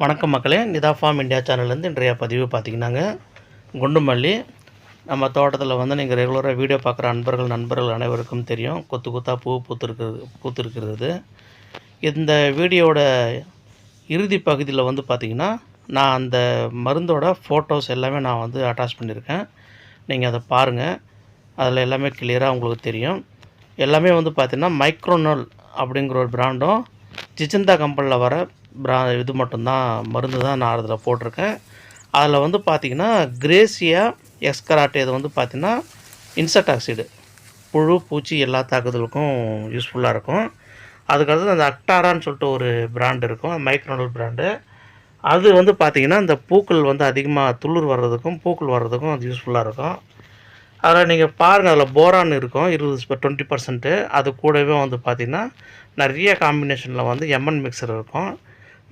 வணக்கம் மக்களே Nita form India சேனல்லேருந்து இன்றைய பதிவு பார்த்தீங்கன்னாங்க குண்டுமல்லி நம்ம தோட்டத்தில் வந்து நீங்கள் ரெகுலராக வீடியோ பார்க்குற அன்பர்கள் நண்பர்கள் அனைவருக்கும் தெரியும். கொத்து கொத்தாக பூ பூத்துருக்கிறது பூத்துருக்கிறது. இந்த வீடியோவோட இறுதி பகுதியில் வந்து பார்த்திங்கன்னா நான் அந்த மருந்தோட ஃபோட்டோஸ் எல்லாமே நான் வந்து அட்டாச் பண்ணியிருக்கேன். நீங்கள் அதை பாருங்கள் அதில் எல்லாமே கிளியராக உங்களுக்கு தெரியும். எல்லாமே வந்து பார்த்திங்கன்னா மைக்ரோனல் அப்படிங்கிற ஒரு பிராண்டும் ஜிஜந்தா கம்பெனியில் வர பிரா இது மட்டும்தான் மருந்து தான் நான் அதில் போட்டிருக்கேன். அதில் வந்து பார்த்திங்கன்னா கிரேசியா எஸ்கராட்டே இது வந்து பார்த்திங்கன்னா இன்செக்ட் ஆக்சைடு புழு பூச்சி எல்லா தாக்குதலுக்கும் யூஸ்ஃபுல்லாக இருக்கும். அதுக்கடுத்து அந்த அக்டாரான்னு சொல்லிட்டு ஒரு பிராண்டு இருக்கும். மைக்ரோனல் பிராண்டு அது வந்து பார்த்திங்கன்னா இந்த பூக்கள் வந்து அதிகமாக துளிர் வர்றதுக்கும் பூக்கள் வர்றதுக்கும் அது யூஸ்ஃபுல்லாக இருக்கும். அதில் நீங்கள் பாருங்கள் அதில் போரான் இருக்கும் இருபது டுவெண்ட்டி பர்சன்ட்டு அது கூடவே வந்து பார்த்திங்கன்னா நிறைய காம்பினேஷனில் வந்து எம்என் மிக்சர் இருக்கும்.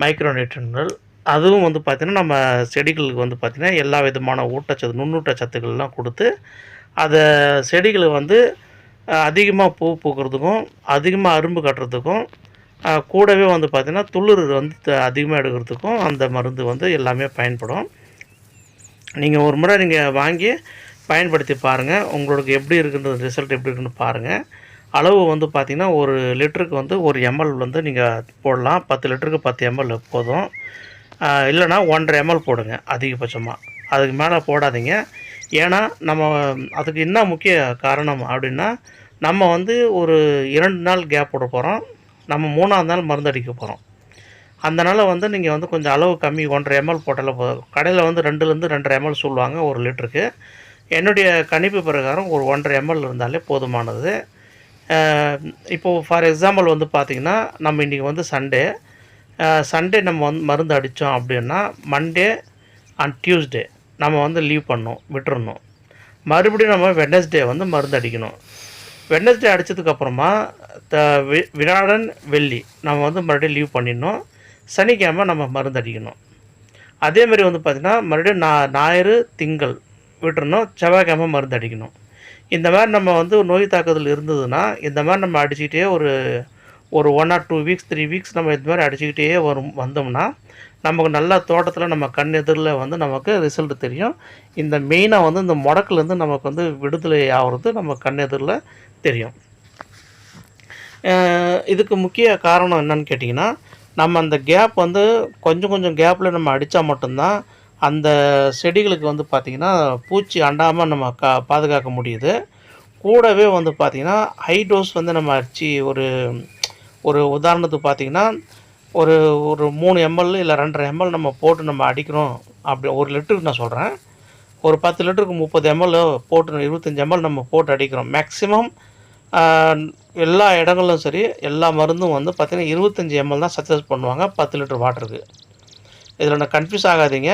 மைக்ரோ நியூட்ரன்கள் அதுவும் வந்து பார்த்திங்கன்னா நம்ம செடிகளுக்கு வந்து பார்த்திங்கன்னா எல்லா விதமான ஊட்டச்சத்து நுண்ணூட்ட சத்துக்கள்லாம் கொடுத்து அதை செடிகளை வந்து அதிகமாக பூ பூக்கிறதுக்கும் அதிகமாக அரும்பு கட்டுறதுக்கும் கூடவே வந்து பார்த்திங்கன்னா துளிர் வந்து த- அதிகமாக எடுக்கிறதுக்கும் அந்த மருந்து வந்து எல்லாமே பயன்படும். நீங்கள் ஒரு முறை நீங்கள் வாங்கி பயன்படுத்தி பாருங்கள் உங்களுக்கு எப்படி இருக்குன்றது ரிசல்ட் எப்படி இருக்குன்னு பாருங்கள் அளவு வந்து பார்த்திங்கன்னா ஒரு லிட்டருக்கு வந்து ஒரு எம்எல் வந்து நீங்கள் போடலாம். பத்து லிட்டருக்கு பத்து எம்எல் போதும். இல்லைனா இல்லைன்னா ஒன்றரை எம்எல் போடுங்க அதிகபட்சமாக அதுக்கு மேலே போடாதீங்க. ஏன்னா நம்ம அதுக்கு என்ன முக்கிய காரணம் அப்படின்னா நம்ம வந்து ஒரு இரண்டு நாள் கேப் போட போகிறோம் நம்ம மூணாவது நாள் மருந்தடிக்க போகிறோம் அதனால் வந்து நீங்கள் வந்து கொஞ்சம் அளவு கம்மி ஒன்றரை எம்எல் போட்டாலே போதும். கடையில் வந்து ரெண்டுலேருந்து ரெண்டரை எம்எல் சொல்லுவாங்க ஒரு லிட்டருக்கு. என்னுடைய கணிப்பு பிரகாரம் ஒரு ஒன்றரை எம்எல் இருந்தாலே போதுமானது. இப்போது ஃபார் எக்ஸாம்பிள் வந்து பார்த்திங்கன்னா நம்ம இன்றைக்கி வந்து சண்டே சண்டே நம்ம வந்து மருந்து அடித்தோம் அப்படின்னா மண்டே அண்ட் டியூஸ்டே நம்ம வந்து லீவ் பண்ணோம் விட்டுறணும். மறுபடியும் நம்ம வெட்னஸ்டே வந்து மருந்து அடிக்கணும். வெட்னஸ்டே அடித்ததுக்கப்புறமா த வி- வியாழன் வெள்ளி நம்ம வந்து மறுபடியும் லீவ் பண்ணிடணும். சனிக்கிழமை நம்ம மருந்து அடிக்கணும். அதேமாதிரி வந்து பார்த்திங்கன்னா மறுபடியும் நா ஞாயிறு திங்கள் விட்டுறணும் செவ்வாய்க்கிழமை மருந்து அடிக்கணும். இந்த மாதிரி நம்ம வந்து நோய் தாக்குதல் இருந்ததுன்னா இந்த மாதிரி நம்ம அடிச்சுக்கிட்டே ஒரு ஒரு one or two weeks three weeks நம்ம இது மாதிரி அடிச்சுக்கிட்டே வரும் வந்தோம்னா நமக்கு நல்லா தோட்டத்தில் நம்ம கண் எதிரில் வந்து நமக்கு ரிசல்ட் தெரியும். இந்த மெயினாக வந்து இந்த முடக்குலேருந்து நமக்கு வந்து விடுதலை ஆகிறது நம்ம கண் எதிரில் தெரியும். இதுக்கு முக்கிய காரணம் என்னன்னு கேட்டிங்கன்னா நம்ம அந்த கேப் வந்து கொஞ்சம் கொஞ்சம் கேப்பில் நம்ம அடித்தா மட்டும்தான் அந்த செடிகளுக்கு வந்து பார்த்திங்கன்னா பூச்சி அண்டாமல் நம்ம கா பாதுகாக்க முடியுது. கூடவே வந்து பார்த்திங்கன்னா ஹை டோஸ் வந்து நம்ம அடித்து ஒரு ஒரு உதாரணத்துக்கு பார்த்திங்கன்னா ஒரு ஒரு மூணு எம்எல் இல்லை ரெண்டரை எம்எல் நம்ம போட்டு நம்ம அடிக்கிறோம். அப்படி ஒரு லிட்டருக்கு நான் சொல்கிறேன் ஒரு பத்து லிட்டருக்கு முப்பது எம்எல் போட்டு இருபத்தஞ்சி எம்எல் நம்ம போட்டு அடிக்கிறோம். மேக்ஸிமம் எல்லா இடங்களும் சரி எல்லா மருந்தும் வந்து பார்த்திங்கன்னா இருபத்தஞ்சி எம்எல் தான் சக்ஸஸ் பண்ணுவாங்க பத்து லிட்டர் வாட்டருக்கு இதில் நான் கன்ஃபியூஸ் ஆகாதீங்க.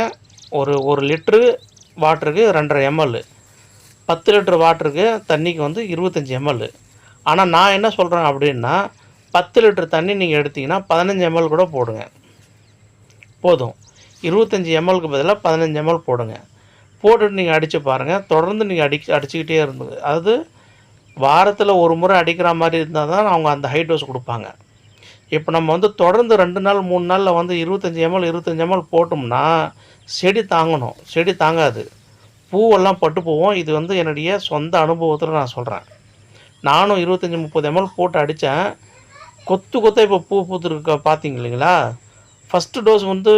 ஒரு ஒரு லிட்ரு வாட்டருக்கு ரெண்டரை எம்எல் பத்து லிட்ரு வாட்டருக்கு தண்ணிக்கு வந்து இருபத்தஞ்சி எம்எல் ஆனால் நான் என்ன சொல்கிறேன் அப்படின்னா பத்து லிட்ரு தண்ணி நீங்கள் எடுத்தீங்கன்னா பதினஞ்சு எம்எல் கூட போடுங்க. போதும். இருபத்தஞ்சி எம்எல்க்கு பதிலாக பதினஞ்சு எம்எல் போடுங்க. போட்டுட்டு நீங்கள் அடித்து பாருங்கள் தொடர்ந்து நீங்கள் அடி அடிச்சுக்கிட்டே இருந்து அதாவது வாரத்தில் ஒரு முறை அடிக்கிற மாதிரி இருந்தால் தான் அவங்க அந்த ஹை டோஸ் கொடுப்பாங்க. இப்போ நம்ம வந்து தொடர்ந்து ரெண்டு நாள் மூணு நாளில் வந்து இருபத்தஞ்சி எம்எல் இருபத்தஞ்சி எம்எல் போட்டோம்னா செடி தாங்கணும். செடி தாங்காது. பூவெல்லாம் பட்டு போவோம். இது வந்து என்னுடைய சொந்த அனுபவத்தில் நான் சொல்கிறேன் நானும் இருபத்தஞ்சி முப்பது எம்எல் போட்டு அடித்தேன் கொத்து கொத்த இப்போ பூ பூத்துருக்க பார்த்தீங்க இல்லைங்களா? ஃபஸ்ட்டு டோஸ் வந்து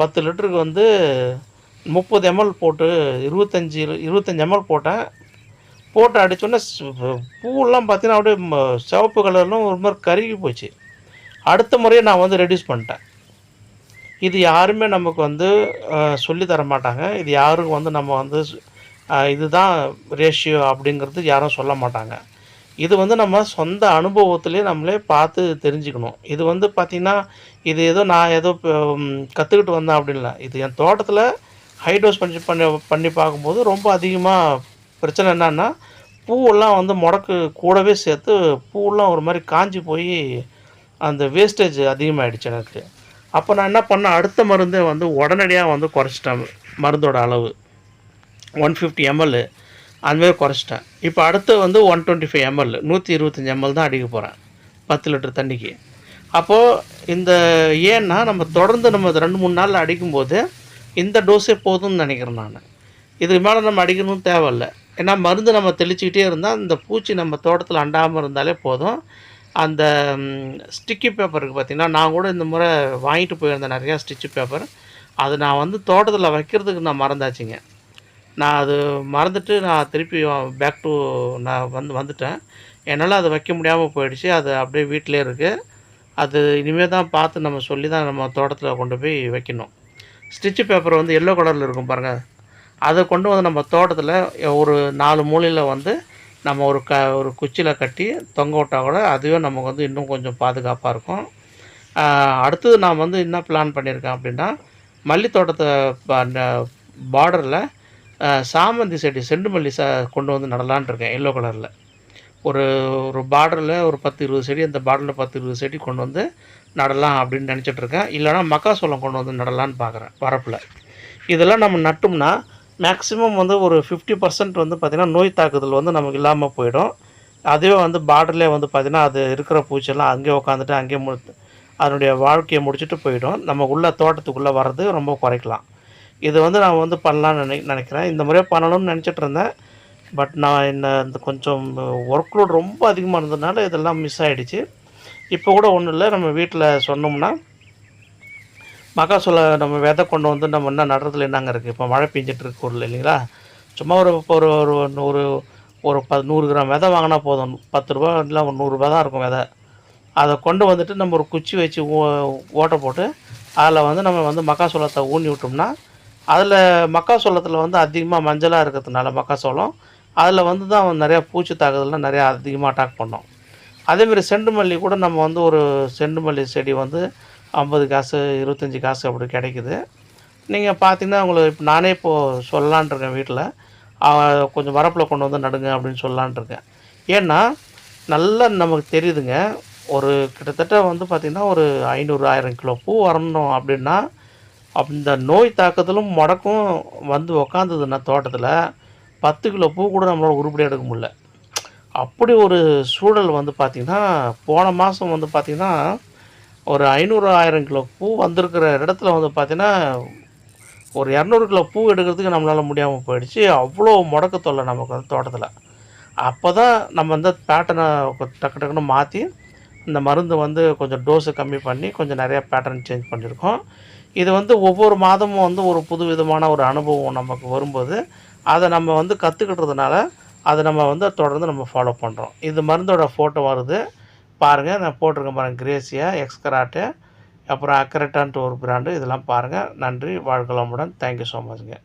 பத்து லிட்டருக்கு வந்து முப்பது எம்எல் போட்டு இருபத்தஞ்சி இருபத்தஞ்சி எம்எல் போட்டேன். போட்டு அடித்தோன்னே பூவெல்லாம் பார்த்தீங்கன்னா அப்படியே சிவப்பு கலர்லாம் ஒரு மாதிரி கருகி போச்சு. அடுத்த முறையை நான் வந்து ரெடியூஸ் பண்ணிட்டேன். இது யாருமே நமக்கு வந்து சொல்லி தர மாட்டாங்க. இது யாரும் வந்து நம்ம வந்து இதுதான் ரேஷியோ அப்படிங்கிறது யாரும் சொல்ல மாட்டாங்க. இது வந்து நம்ம சொந்த அனுபவத்திலே நம்மளே பார்த்து தெரிஞ்சுக்கணும். இது வந்து பார்த்திங்கன்னா இது ஏதோ நான் ஏதோ கற்றுக்கிட்டு வந்தேன் அப்படின்ல இது என் தோட்டத்தில் ஹைட்ரோஸ் பண்ணி பண்ணி பண்ணி பார்க்கும்போது ரொம்ப அதிகமாக பிரச்சனை என்னன்னா பூவெல்லாம் வந்து முடக்கு கூடவே சேர்த்து பூவெல்லாம் ஒரு மாதிரி காஞ்சி போய் அந்த வேஸ்டேஜ் அதிகமாகிடுச்சு எனக்கு. அப்போ நான் என்ன பண்ணேன்? அடுத்த மருந்தே வந்து உடனடியாக வந்து குறைச்சிட்டேன் மருந்தோட அளவு. ஒன் ஃபிஃப்டி எம்எல் அதுமாரி குறைச்சிட்டேன். இப்போ அடுத்து வந்து ஒன் டுவெண்ட்டி ஃபைவ் எம்எல் நூற்றி இருபத்தஞ்சி எம்எல் தான் அடிக்க போகிறேன் பத்து லிட்டர் தண்ணிக்கு. அப்போது இந்த ஏன்னா நம்ம தொடர்ந்து நம்ம ரெண்டு மூணு நாளில் அடிக்கும்போது இந்த டோஸே போதும்னு நினைக்கிறேன் நான். இதுக்கு மேலே நம்ம அடிக்கணும்னு தேவையில்ல. ஏன்னா மருந்து நம்ம தெளிச்சுக்கிட்டே இருந்தால் இந்த பூச்சி நம்ம தோட்டத்தில் அண்டாமல் இருந்தாலே போதும். அந்த ஸ்டிக்கி பேப்பருக்கு பார்த்திங்கன்னா நான் கூட இந்த முறை வாங்கிட்டு போயிருந்தேன் நிறையா ஸ்டிச்சு பேப்பர் அது நான் வந்து தோட்டத்தில் வைக்கிறதுக்கு நான் மறந்தாச்சுங்க. நான் அது மறந்துட்டு நான் திருப்பி பேக் டு நான் வந்து வந்துட்டேன். என்னால் அது வைக்க முடியாமல் போயிடுச்சு. அது அப்படியே வீட்டிலே இருக்குது அது இனிமேல் தான் பார்த்து நம்ம சொல்லி தான் நம்ம தோட்டத்தில் கொண்டு போய் வைக்கணும். ஸ்டிச்சு பேப்பர் வந்து எல்லோ கலரில் இருக்கும் பாருங்கள் அதை கொண்டு வந்து நம்ம தோட்டத்தில் ஒரு நாலு மூலையில் வந்து நம்ம ஒரு க ஒரு குச்சியில் கட்டி தொங்க விட்டால் கூட அதுவே நமக்கு வந்து இன்னும் கொஞ்சம் பாதுகாப்பாக இருக்கும். அடுத்தது நான் வந்து என்ன பிளான் பண்ணியிருக்கேன் அப்படின்னா மல்லி தோட்டத்தை பார்டரில் சாமந்தி செடி செண்டு மல்லி ச கொண்டு வந்து நடலான்னு இருக்கேன் எல்லோ கலரில் ஒரு ஒரு பார்டரில் ஒரு பத்து இருபது செடி அந்த பார்டரில் பத்து இருபது செடி கொண்டு வந்து நடலாம் அப்படின்னு நினச்சிட்டு இருக்கேன். இல்லைனா மக்காசோளம் கொண்டு வந்து நடலான்னு பார்க்குறேன் வரப்பில். இதெல்லாம் நம்ம நட்டோம்னா மேக்ஸிமம் வந்து ஒரு ஃபிஃப்டி பர்சன்ட் வந்து பார்த்திங்கன்னா நோய் தாக்குதல் வந்து நமக்கு இல்லாமல் போயிடும். அதுவே வந்து பார்டர்லேயே வந்து பார்த்திங்கன்னா அது இருக்கிற பூச்செல்லாம் அங்கேயே உட்காந்துட்டு அங்கேயே மு அதனுடைய வாழ்க்கையை முடிச்சுட்டு போயிடும். நம்ம உள்ள தோட்டத்துக்குள்ளே வர்றது ரொம்ப குறைக்கலாம். இது வந்து நான் வந்து பண்ணலான்னு நினை நினைக்கிறேன். இந்த முறையாக பண்ணணும்னு நினச்சிட்டு இருந்தேன். பட் நான் என்ன இந்த கொஞ்சம் ஒர்க் லோட் ரொம்ப அதிகமாக இருந்ததுனால இதெல்லாம் மிஸ் ஆகிடுச்சு இப்போ கூட ஒன்றும் இல்லை. நம்ம வீட்டில் சொன்னோம்னா மக்காசோள நம்ம விதை கொண்டு வந்து நம்ம என்ன நடுறதுல என்னங்க இருக்குது இப்போ மழை பெஞ்சிட்டு இருக்க ஊரில் இல்லைங்களா? சும்மா ஒரு ஒரு ஒரு நூறு ஒரு ப நூறு கிராம் விதை வாங்கினா போதும். பத்து ரூபா இல்லை ஒரு நூறுரூபா தான் இருக்கும் விதை. அதை கொண்டு வந்துட்டு நம்ம ஒரு குச்சி வச்சு ஓ ஓட்டை போட்டு அதில் வந்து நம்ம வந்து மக்காசோளத்தை ஊனி விட்டோம்னா அதில் மக்காசோளத்தில் வந்து அதிகமாக மஞ்சளாக இருக்கிறதுனால மக்காசோளம் அதில் வந்து தான் நிறையா பூச்சி தாக்குதல்லாம் நிறையா அதிகமாக அட்டாக் பண்ணோம். அதேமாரி செண்டு மல்லி கூட நம்ம வந்து ஒரு செண்டு மல்லி செடி வந்து ஐம்பது காசு இருபத்தஞ்சி காசு அப்படி கிடைக்குது. நீங்கள் பார்த்தீங்கன்னா உங்களை இப்போ நானே இப்போது சொல்லலான்ருக்கேன் வீட்டில் கொஞ்சம் வரப்பில் கொண்டு வந்து நடுங்க அப்படின்னு சொல்லலான் இருக்கேன். ஏன்னா நல்லா நமக்கு தெரியுதுங்க. ஒரு கிட்டத்தட்ட வந்து பார்த்திங்கன்னா ஒரு ஐநூறு ஆயிரம் கிலோ பூ வரணும் அப்படின்னா அந்த நோய் தாக்கத்திலும் முடக்கும் வந்து உக்காந்ததுன்னா தோட்டத்தில். பத்து கிலோ பூ கூட நம்மளால் உருப்படியாக எடுக்க முடியல. அப்படி ஒரு சூழல் வந்து பார்த்திங்கன்னா போன மாதம் வந்து பார்த்திங்கன்னா ஒரு ஐநூறு ஆயிரம் கிலோ பூ வந்திருக்கிற இடத்துல வந்து பார்த்திங்கன்னா ஒரு இரநூறு கிலோ பூ எடுக்கிறதுக்கு நம்மளால் முடியாமல் போயிடுச்சு. அவ்வளோ முடக்க தொல்லை நமக்கு வந்து தோட்டத்தில். அப்போ தான் நம்ம வந்து பேட்டர்னை டக்கு டக்குன்னு மாற்றி இந்த மருந்து வந்து கொஞ்சம் டோஸு கம்மி பண்ணி கொஞ்சம் நிறையா பேட்டர்ன் சேஞ்ச் பண்ணியிருக்கோம். இது வந்து ஒவ்வொரு மாதமும் வந்து ஒரு புது விதமான ஒரு அனுபவம் நமக்கு வரும்போது அதை நம்ம வந்து கற்றுக்கிட்டதுனால அதை நம்ம வந்து தொடர்ந்து நம்ம ஃபாலோ பண்ணுறோம் இது மருந்தோட ஃபோட்டோ வருது. பாருங்கள் நான் போட்டிருக்கேன் பாருங்கள் கிரேசியா எக்ஸ்கராட்டு அப்புறம் அக்கரட்டான்ட்டு ஒரு பிராண்டு இதெல்லாம் பாருங்கள் நன்றி வாழ்க்கலாமுடன் தேங்க்யூ ஸோ மச்ங்க